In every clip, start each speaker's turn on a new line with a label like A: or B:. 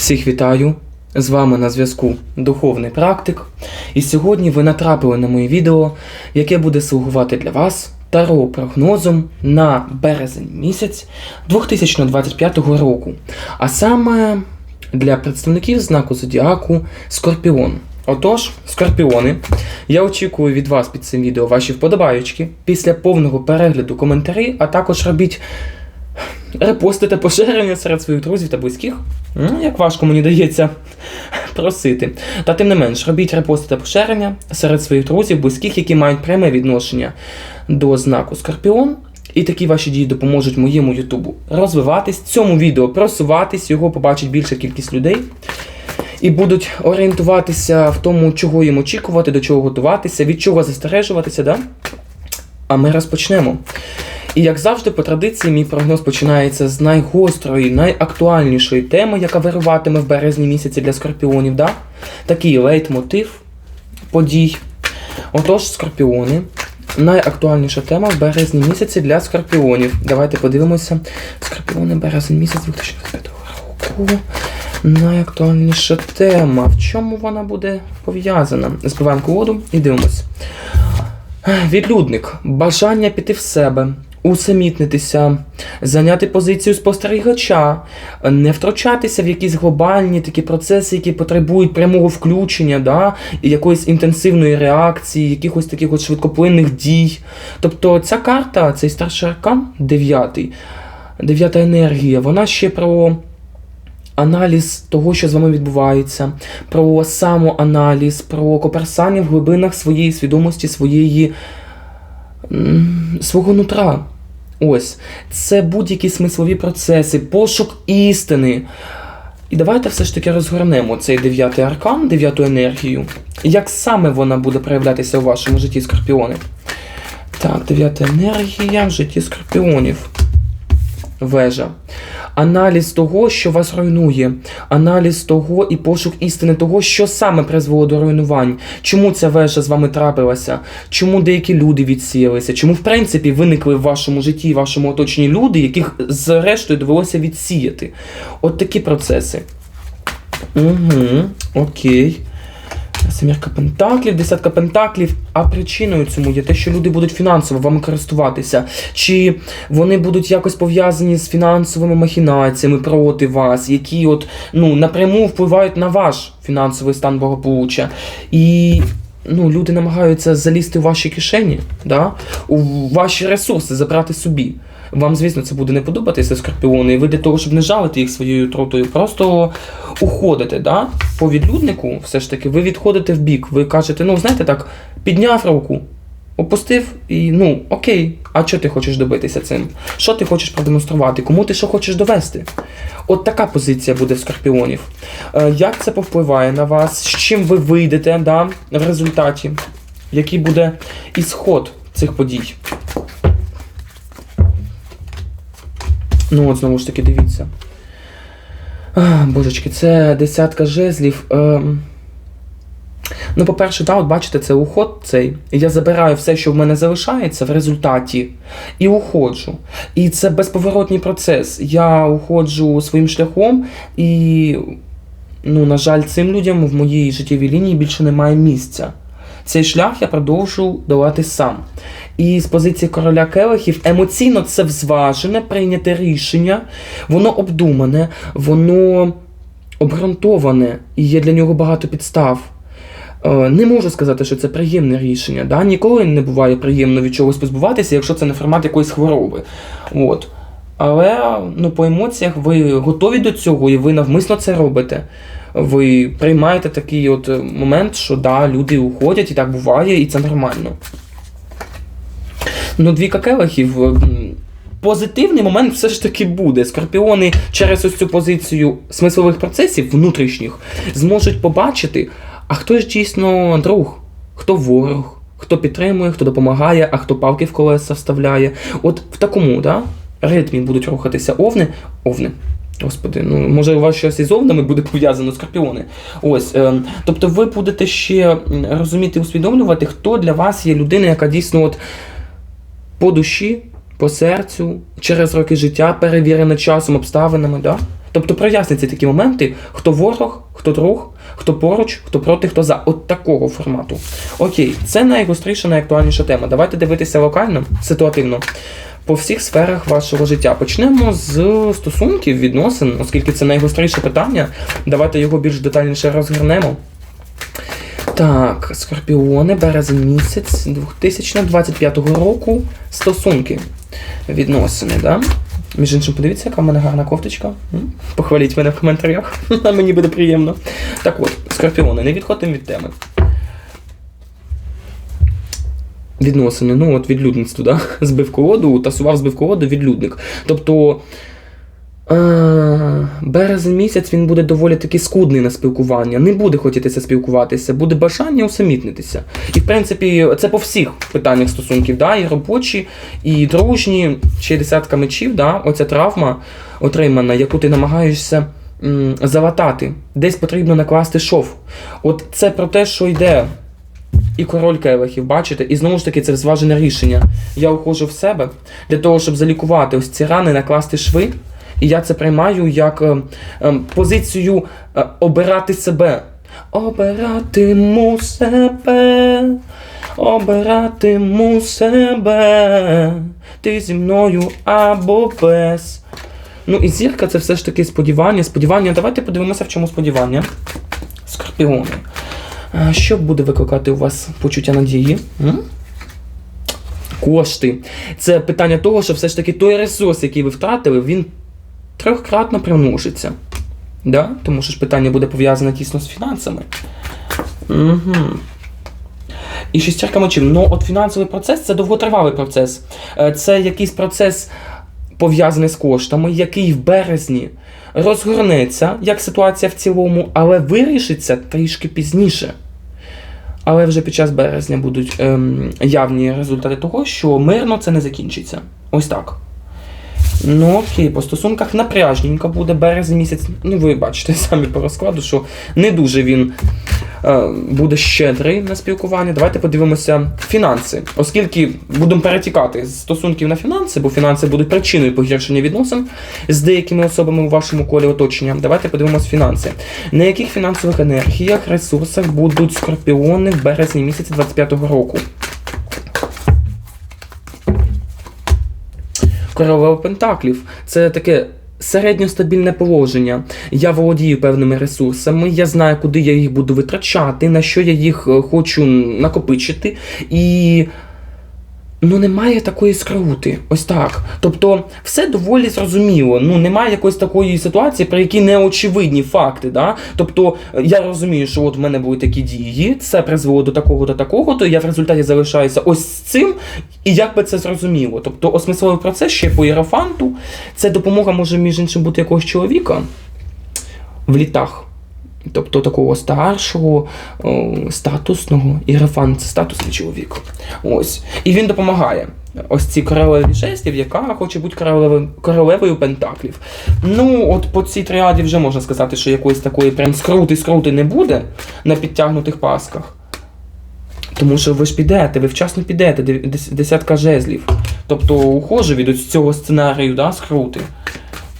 A: Всіх вітаю! З вами на зв'язку Духовний Практик. І сьогодні ви натрапили на моє відео, яке буде слугувати для вас таро прогнозом на березень місяць 2025 року. А саме для представників знаку Зодіаку Скорпіон. Отож, скорпіони, я очікую від вас під цим відео ваші вподобаючки після повного перегляду коментарі, а також робіть репостите поширення серед своїх друзів та близьких. Ну, як важко мені дається просити. Та тим не менш, робіть репости та поширення серед своїх друзів, близьких, які мають пряме відношення до знаку Скорпіон. І такі ваші дії допоможуть моєму Ютубу розвиватись, цьому відео просуватись, його побачить більша кількість людей. І будуть орієнтуватися в тому, чого їм очікувати, до чого готуватися, від чого застережуватися, да? А ми розпочнемо. І як завжди, по традиції, мій прогноз починається з найгострої, найактуальнішої теми, яка вируватиме в березні місяці для скорпіонів. Да? Такий лейтмотив подій. Отож, скорпіони. Найактуальніша тема в березні місяці для скорпіонів. Давайте подивимося. Скорпіони березень місяць 2025 року. Найактуальніша тема. В чому вона буде пов'язана? Збиваємо колоду і дивимося. Відлюдник. Бажання піти в себе, усамітнитися, зайняти позицію спостерігача, не втручатися в якісь глобальні такі процеси, які потребують прямого включення, да, і якоїсь інтенсивної реакції, якихось таких от швидкоплинних дій. Тобто ця карта, цей старший аркан, дев'ятий, дев'ята енергія, вона ще про. Аналіз того, що з вами відбувається, про самоаналіз, про коперсання в глибинах своєї свідомості, своєї свого нутра. Ось. Це будь-які смислові процеси, пошук істини. І давайте все ж таки розгорнемо цей дев'ятий аркан, дев'яту енергію. Як саме вона буде проявлятися у вашому житті скорпіони? Так, дев'ята енергія в житті скорпіонів. Вежа. Аналіз того, що вас руйнує, аналіз того і пошук істини того, що саме призвело до руйнувань, чому ця вежа з вами трапилася, чому деякі люди відсіялися, чому в принципі виникли в вашому житті в вашому оточенні люди, яких зрештою довелося відсіяти. От такі процеси. Угу, окей. Семірка пентаклів, десятка пентаклів. А причиною цьому є те, що люди будуть фінансово вами користуватися, чи вони будуть якось пов'язані з фінансовими махінаціями проти вас, які от ну напряму впливають на ваш фінансовий стан благополуччя. І ну, люди намагаються залізти в ваші кишені, да? у ваші ресурси забрати собі. Вам, звісно, це буде не подобатися, скорпіони, і ви для того, щоб не жалити їх своєю тротою, просто уходите, да? по відлюднику, все ж таки, ви відходите в бік, ви кажете, ну, знаєте так, підняв руку, опустив і ну, окей, а що ти хочеш добитися цим? Що ти хочеш продемонструвати? Кому ти що хочеш довести? От така позиція буде в скорпіонів. Е, як це повпливає на вас? З чим ви вийдете да, в результаті? Який буде ісход цих подій? Ну от знову ж таки, дивіться. А, божечки, це десятка жезлів. Ем... Ну, по-перше, да, от бачите, це уход цей. Я забираю все, що в мене залишається в результаті, і уходжу. І це безповоротній процес. Я уходжу своїм шляхом, і, ну, на жаль, цим людям в моїй життєвій лінії більше немає місця. Цей шлях я продовжу долати сам. І з позиції короля келихів емоційно це взважене, прийняте рішення, воно обдумане, воно обґрунтоване і є для нього багато підстав. Е, Не можу сказати, що це приємне рішення. Да? Ніколи не буває приємно від чогось позбуватися, якщо це не формат якоїсь хвороби. От. Але ну, по емоціях ви готові до цього і ви навмисно це робите. Ви приймаєте такий от момент, що да, люди уходять, і так буває, і це нормально. Ну, дві келихів. Позитивний момент все ж таки буде. Скорпіони через ось цю позицію смислових процесів внутрішніх зможуть побачити, а хто ж дійсно друг, хто ворог, хто підтримує, хто допомагає, а хто палки в колеса вставляє. От в такому да, ритмі будуть рухатися овни. Овни. Господи, ну може у вас щось із овнами буде пов'язано скорпіони. Ось, е, тобто ви будете ще розуміти, усвідомлювати, хто для вас є людина, яка дійсно от по душі, по серцю, через роки життя, перевірена часом, обставинами, да? Тобто проясниться такі моменти, хто ворог, хто друг, хто поруч, хто проти, хто за. От такого формату. Окей, це найгостріша, найактуальніша тема. Давайте дивитися локально, ситуативно. По всіх сферах вашого життя. Почнемо з стосунків, відносин, оскільки це найгостріше питання. Давайте його більш детальніше розгорнемо. Так, скорпіони, березень місяць 2025 року. Стосунки. Відносини, да? Між іншим, подивіться, яка в мене гарна кофточка. Похваліть мене в коментарях. Мені буде приємно. Так от, скорпіони, не відходимо від теми. Відносини, ну от відлюдництво, да? збив колоду, тасував збив колоду, відлюдник. Тобто. е, Березень місяць він буде доволі таки скудний на спілкування. Не буде хотітися спілкуватися, буде бажання усамітнитися. І в принципі, це по всіх питаннях стосунків, да? і робочі, і дружні, чи десятка мечів, да? оця травма отримана, яку ти намагаєшся залатати. Десь потрібно накласти шов. От це про те, що йде. І король келихів, бачите? І знову ж таки це зважене рішення. Я уходжу в себе для того, щоб залікувати ось ці рани, накласти шви. І я це приймаю як е, е, позицію е, обирати себе. Обиратиму себе, обиратиму себе, ти зі мною або без. Ну і зірка це все ж таки сподівання. Сподівання. Давайте подивимося, в чому сподівання. Скорпіони. Що буде викликати у вас почуття надії? Кошти. Це питання того, що все ж таки той ресурс, який ви втратили, він трьохкратно примножиться. Да? Тому що ж питання буде пов'язане тісно з фінансами. Угу. І шістірка мечів. Ну, от фінансовий процес це довготривалий процес. Е, Це якийсь процес пов'язаний з коштами, який в березні розгорнеться, як ситуація в цілому, але вирішиться трішки пізніше. Але вже під час березня будуть ем, явні результати того, що мирно це не закінчиться. Ось так. Ну окей, по стосунках напряжненько буде березень місяць. Ну, ви бачите самі по розкладу, що не дуже він буде щедрий на спілкування. Давайте подивимося фінанси. Оскільки будемо перетікати з стосунків на фінанси, бо фінанси будуть причиною погіршення відносин з деякими особами у вашому колі оточення. Давайте подивимося фінанси. На яких фінансових енергіях, ресурсах будуть скорпіони в березні місяці 25-го року? Королева Пентаклів це таке середньостабільне положення. Я володію певними ресурсами, я знаю, куди я їх буду витрачати, на що я їх е, хочу накопичити. І. Ну, немає такої скрути. Ось так. Тобто, все доволі зрозуміло. Ну, немає якоїсь такої ситуації, при якій неочевидні факти. Да? Тобто, я розумію, що от в мене були такі дії, це призвело до такого, до такого, то я в результаті залишаюся ось цим, і як би це зрозуміло. Тобто, осмисловий процес ще по єрофанту, це допомога може, між іншим, бути якогось чоловіка в літах. Тобто такого старшого, о, статусного іерофант це статусний чоловік. Ось. І він допомагає. Ось ці королеві жестів, яка хоче бути королевою, королевою пентаклів. Ну, от по цій тріаді вже можна сказати, що якоїсь такої прям скрути-скрути не буде на підтягнутих пасках. Тому що ви ж підете, ви вчасно підете, десятка жезлів. Тобто ухожу від ось цього сценарію, да, скрути.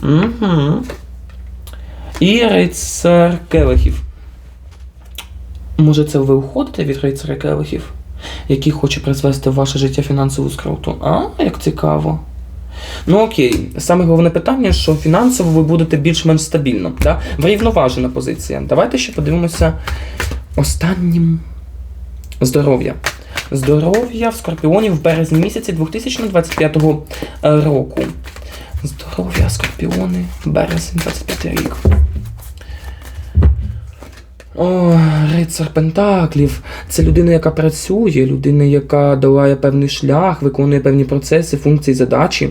A: Угу. І рицар келихів. Може, це ви уходите від рицаря келихів, який хоче призвести в ваше життя фінансову скруту? А, як цікаво. Ну окей, саме головне питання, що фінансово ви будете більш-менш стабільно. Да? Врівноважена позиція. Давайте ще подивимося останнім здоров'я. Здоров'я в скорпіонів в березні місяці 2025 року. Здоров'я, скорпіони, березень 25 рік. О, рицар Пентаклів. Це людина, яка працює, людина, яка долає певний шлях, виконує певні процеси, функції, задачі.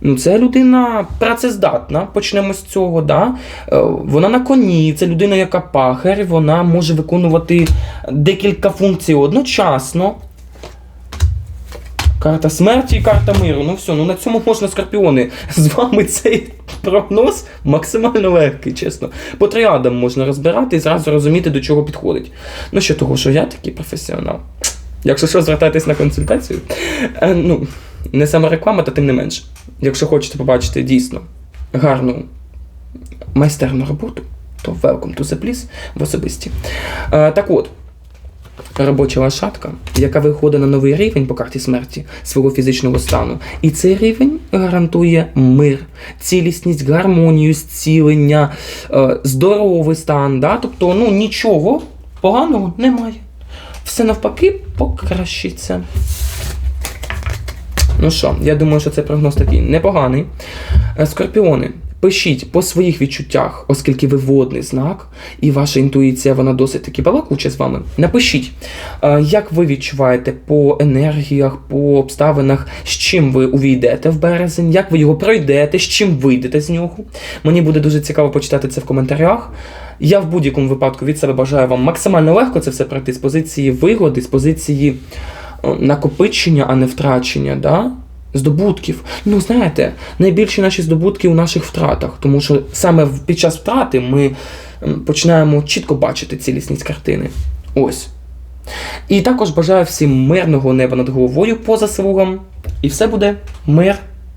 A: Ну, це людина працездатна, почнемо з цього. Да? Е, Вона на коні, це людина, яка пахар, вона може виконувати декілька функцій одночасно. Карта смерті і карта миру. Ну все, ну на цьому можна скорпіони. З вами цей прогноз максимально легкий, чесно. По тріадам можна розбирати і зразу розуміти, до чого підходить. Ну що того, що я такий професіонал. Якщо що, звертайтесь на консультацію. Е, ну, не саме реклама, та тим не менше. Якщо хочете побачити дійсно гарну майстерну роботу, то welcome to the please в особисті. Е, так от, робоча лошадка, яка виходить на новий рівень по карті смерті свого фізичного стану. І цей рівень гарантує мир, цілісність, гармонію, зцілення, е, здоровий стан. Да? Тобто, ну нічого поганого немає. Все навпаки покращиться. Ну що, я думаю, що цей прогноз такий непоганий. Е, Скорпіони, пишіть по своїх відчуттях, оскільки ви водний знак, і ваша інтуїція вона досить таки балакуча з вами. Напишіть, е, як ви відчуваєте по енергіях, по обставинах, з чим ви увійдете в березень, як ви його пройдете, з чим вийдете з нього. Мені буде дуже цікаво почитати це в коментарях. Я в будь-якому випадку від себе бажаю вам максимально легко це все пройти з позиції вигоди, з позиції е, накопичення, а не втрачення, да? Здобутків. Ну, знаєте, найбільші наші здобутки у наших втратах, тому що саме під час втрати ми починаємо чітко бачити цілісність картини. Ось. І також бажаю всім мирного неба над головою поза заслугам. І все буде мир